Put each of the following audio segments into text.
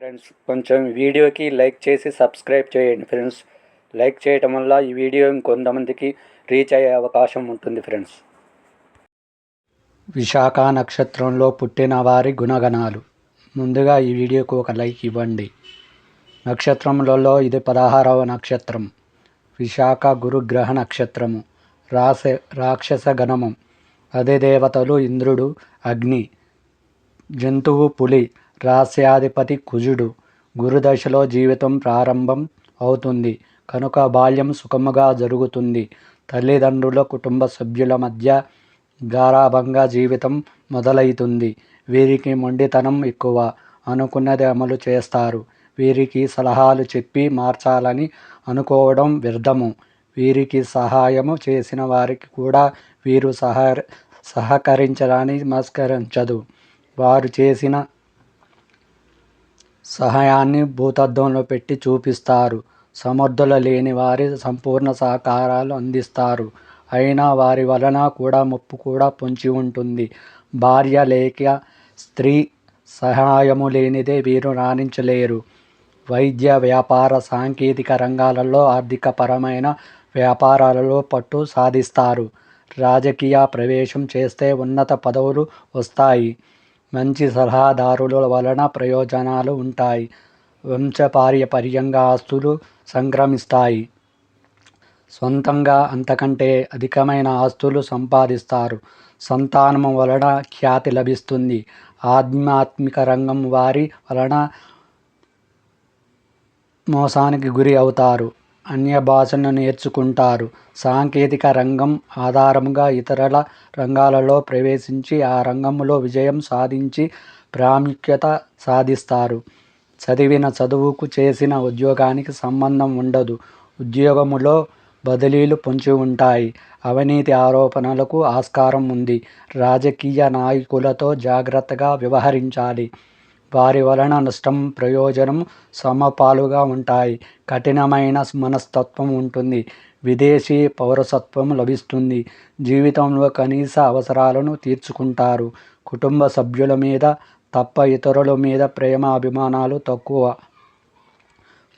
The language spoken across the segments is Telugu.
ఫ్రెండ్స్ కొంచెం వీడియోకి లైక్ చేసి సబ్స్క్రైబ్ చేయండి ఫ్రెండ్స్. లైక్ చేయటం వల్ల ఈ వీడియో ఇంకొంతమందికి రీచ్ అయ్యే అవకాశం ఉంటుంది ఫ్రెండ్స్. విశాఖ నక్షత్రంలో పుట్టిన వారి గుణగణాలు. ముందుగా ఈ వీడియోకు ఒక లైక్ ఇవ్వండి. నక్షత్రములలో ఇది పదహారవ నక్షత్రం. విశాఖ గురుగ్రహ నక్షత్రము. రాస రాక్షస గణము. దేవతలు ఇంద్రుడు అగ్ని. జంతువు పులి రాస్యాధిపతి కుజుడు. గురుదశలో జీవితం ప్రారంభం అవుతుంది. కనుక బాల్యం సుఖముగా జరుగుతుంది. తల్లిదండ్రుల కుటుంబ సభ్యుల మధ్య గారాభంగా జీవితం మొదలవుతుంది వీరికి మొండితనం ఎక్కువ. అనుకున్నది అమలు చేస్తారు. వీరికి సలహాలు చెప్పి మార్చాలని అనుకోవడం వ్యర్థము. వీరికి సహాయము చేసిన వారికి కూడా వీరు సహ సహకరించడానికి నమస్కరించదు. వారు చేసిన సహాయాన్ని భూతద్దంలో పెట్టి చూపిస్తారు. సమర్థులు లేని వారి సంపూర్ణ సహకారాలు అందిస్తారు. అయినా వారి వలన కూడా ముప్పు కూడా పొంచి ఉంటుంది. భార్య లేక స్త్రీ సహాయము లేనిదే వీరు రాణించలేరు. వైద్య వ్యాపార సాంకేతిక రంగాలలో ఆర్థికపరమైన వ్యాపారాలలో పట్టు సాధిస్తారు. రాజకీయ ప్రవేశం చేస్తే ఉన్నత పదవులు వస్తాయి. మంచి సలహాదారుల వలన ప్రయోజనాలు ఉంటాయి. వంశపార్యపర్యంగా ఆస్తులు సంక్రమిస్తాయి. సొంతంగా అంతకంటే అధికమైన ఆస్తులు సంపాదిస్తారు. సంతానము వలన ఖ్యాతి లభిస్తుంది. ఆధ్యాత్మిక రంగం వారి వలన మోసానికి గురి అవుతారు. అన్య భాషను నేర్చుకుంటారు. సాంకేతిక రంగం ఆధారముగా ఇతరుల రంగాలలో ప్రవేశించి ఆ రంగంలో విజయం సాధించి ప్రాముఖ్యత సాధిస్తారు. చదివిన చదువుకు చేసిన ఉద్యోగానికి సంబంధం ఉండదు. ఉద్యోగములో బదిలీలు పొంచి ఉంటాయి. అవినీతి ఆరోపణలకు ఆస్కారం ఉంది. రాజకీయ నాయకులతో జాగ్రత్తగా వ్యవహరించాలి. వారి వలన నష్టం ప్రయోజనం సమపాలుగా ఉంటాయి. కఠినమైన మనస్తత్వం ఉంటుంది. విదేశీ పౌరసత్వం లభిస్తుంది. జీవితంలో కనీస అవసరాలను తీర్చుకుంటారు. కుటుంబ సభ్యుల మీద తప్ప ఇతరుల మీద ప్రేమ అభిమానాలు తక్కువ.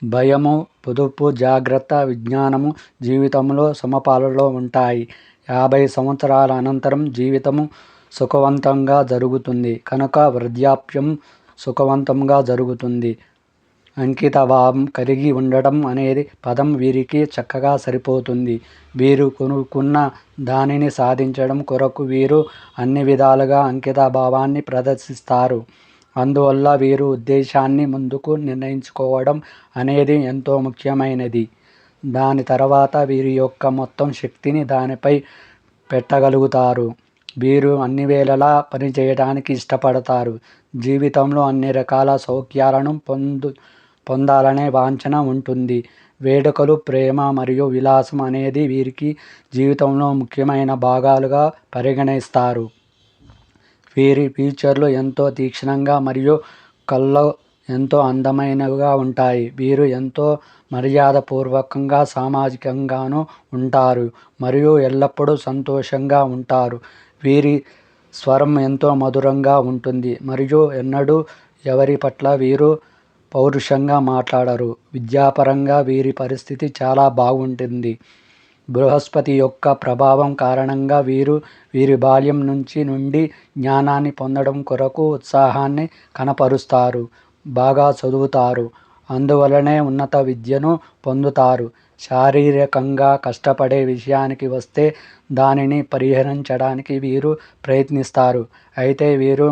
భయము పొదుపు జాగ్రత్త విజ్ఞానము జీవితంలో సమపాలలో ఉంటాయి. యాభై సంవత్సరాల అనంతరం జీవితము సుఖవంతంగా జరుగుతుంది. కనుక వృద్ధాప్యం సుఖవంతంగా జరుగుతుంది. అంకితభావం కలిగి ఉండడం అనేది పదం వీరికి చక్కగా సరిపోతుంది. వీరు కొనుక్కున్న దానిని సాధించడం కొరకు వీరు అన్ని విధాలుగా అంకిత భావాన్ని ప్రదర్శిస్తారు. అందువల్ల వీరు ఉద్దేశాన్ని ముందుకు నిర్ణయించుకోవడం అనేది ఎంతో ముఖ్యమైనది. దాని తర్వాత వీరి యొక్క మొత్తం శక్తిని దానిపై పెట్టగలుగుతారు. వీరు అన్ని వేళలా పనిచేయడానికి ఇష్టపడతారు. జీవితంలో అన్ని రకాల సౌఖ్యాలను పొందు పొందాలనే వాంఛన ఉంటుంది. వేడుకలు ప్రేమ మరియు విలాసం అనేది వీరికి జీవితంలో ముఖ్యమైన భాగాలుగా పరిగణిస్తారు. వీరి ఫీచర్లు ఎంతో తీక్షణంగా మరియు కళ్ళ ఎంతో అందమైనవిగా ఉంటాయి. వీరు ఎంతో మర్యాదపూర్వకంగా సామాజికంగాను ఉంటారు మరియు ఎల్లప్పుడూ సంతోషంగా ఉంటారు. వీరి స్వరం ఎంతో మధురంగా ఉంటుంది. మరియు ఎన్నడూ ఎవరి పట్ల వీరు పౌరుషంగా మాట్లాడరు. విద్యాపరంగా వీరి పరిస్థితి చాలా బాగుంటుంది. బృహస్పతి యొక్క ప్రభావం కారణంగా వీరు వీరి బాల్యం నుంచి నుండి జ్ఞానాన్ని పొందడం కొరకు ఉత్సాహాన్ని కనపరుస్తారు. బాగా చదువుతారు. అందువలనే ఉన్నత విద్యను పొందుతారు. శారీరకంగా కష్టపడే విషయానికి వస్తే దానిని పరిహరించడానికి వీరు ప్రయత్నిస్తారు. అయితే వీరు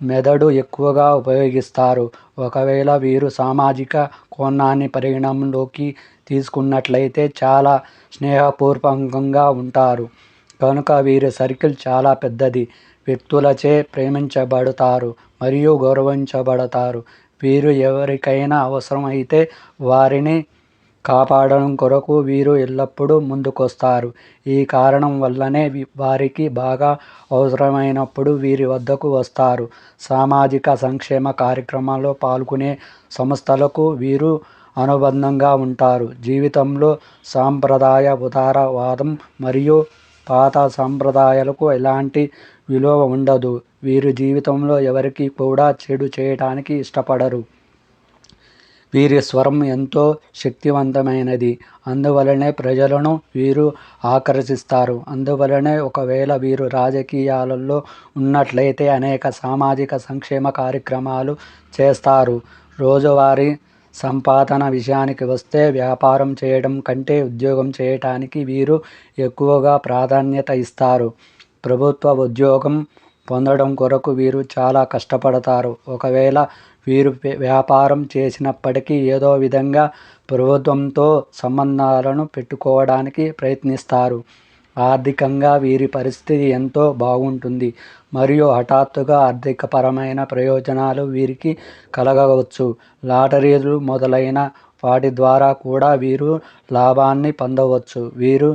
మెదడు ఎక్కువగా ఉపయోగిస్తారు. ఒకవేళ వీరు సామాజిక కోణాన్ని పరిగణంలోకి తీసుకున్నట్లయితే చాలా స్నేహపూర్వకంగా ఉంటారు. కనుక వీరి సర్కిల్ చాలా పెద్దది. వ్యక్తులచే ప్రేమించబడతారు మరియు గౌరవించబడతారు. వీరు ఎవరికైనా అవసరం అయితే వారిని కాపాడడం కొరకు వీరు ఎల్లప్పుడూ ముందుకొస్తారు. ఈ కారణం వల్లనే వారికి బాగా అవసరమైనప్పుడు వీరి వద్దకు వస్తారు. సామాజిక సంక్షేమ కార్యక్రమాల్లో పాల్గొనే సంస్థలకు వీరు అనుబంధంగా ఉంటారు. జీవితంలో సాంప్రదాయ ఉదారవాదం మరియు పాత సాంప్రదాయాలకు ఎలాంటి విలువ ఉండదు. వీరు జీవితంలో ఎవరికి కూడా చెడు చేయడానికి ఇష్టపడరు. వీరి స్వరం ఎంతో శక్తివంతమైనది. అందువలనే ప్రజలను వీరు ఆకర్షిస్తారు. అందువలనే ఒకవేళ వీరు రాజకీయాలలో ఉన్నట్లయితే అనేక సామాజిక సంక్షేమ కార్యక్రమాలు చేస్తారు. రోజువారీ సంపాదన విషయానికి వస్తే వ్యాపారం చేయడం కంటే ఉద్యోగం చేయటానికి వీరు ఎక్కువగా ప్రాధాన్యత ఇస్తారు. ప్రభుత్వ ఉద్యోగం పొందడం కొరకు వీరు చాలా కష్టపడతారు. ఒకవేళ వీరు వ్యాపారం చేసినప్పటికీ ఏదో విధంగా ప్రభుత్వంతో సంబంధాలను పెట్టుకోవడానికి ప్రయత్నిస్తారు. ఆర్థికంగా వీరి పరిస్థితి ఎంతో బాగుంటుంది. మరియు హఠాత్తుగా ఆర్థికపరమైన ప్రయోజనాలు వీరికి కలగవచ్చు. లాటరీలు మొదలైన వాటి ద్వారా కూడా వీరు లాభాన్ని పొందవచ్చు. వీరు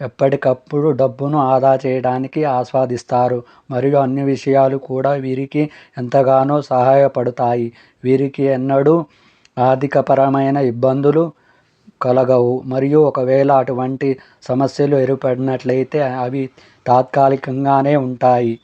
ఎప్పటికప్పుడు డబ్బును ఆదా చేయడానికి ఆస్వాదిస్తారు. మరియు అన్ని విషయాలు కూడా వీరికి ఎంతగానో సహాయపడతాయి. వీరికి ఎన్నడూ ఆర్థికపరమైన ఇబ్బందులు కలగవు. మరియు ఒకవేళ అటువంటి సమస్యలు ఏర్పడినట్లయితే అవి తాత్కాలికంగానే ఉంటాయి.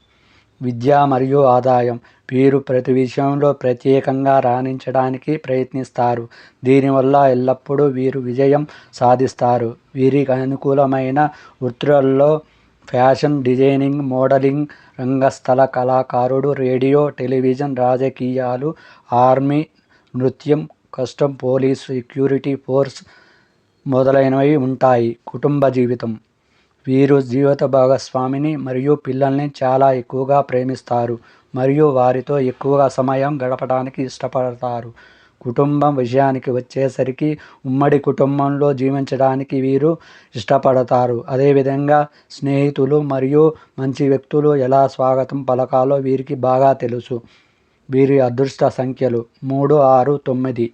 విద్య మరియు ఆదాయం. వీరు ప్రతి విషయంలో ప్రత్యేకంగా రాణించడానికి ప్రయత్నిస్తారు. దీనివల్ల ఎల్లప్పుడూ వీరు విజయం సాధిస్తారు. వీరికి అనుకూలమైన వృత్తులలో ఫ్యాషన్ డిజైనింగ్ మోడలింగ్ రంగస్థల కళాకారుడు రేడియో టెలివిజన్ రాజకీయాలు ఆర్మీ నృత్యం కస్టమ్ పోలీస్ సెక్యూరిటీ ఫోర్స్ మొదలైనవి ఉంటాయి. కుటుంబ జీవితం. వీరు జీవిత భాగస్వామిని మరియు పిల్లల్ని చాలా ఎక్కువగా ప్రేమిస్తారు మరియు వారితో ఎక్కువగా సమయం గడపడానికి ఇష్టపడతారు. కుటుంబం విషయానికి వచ్చేసరికి ఉమ్మడి కుటుంబంలో జీవించడానికి వీరు ఇష్టపడతారు. అదేవిధంగా స్నేహితులు మరియు మంచి వ్యక్తులు ఎలా స్వాగతం పలకాలో వీరికి బాగా తెలుసు. వీరి అదృష్ట సంఖ్యలు మూడు ఆరు తొమ్మిది.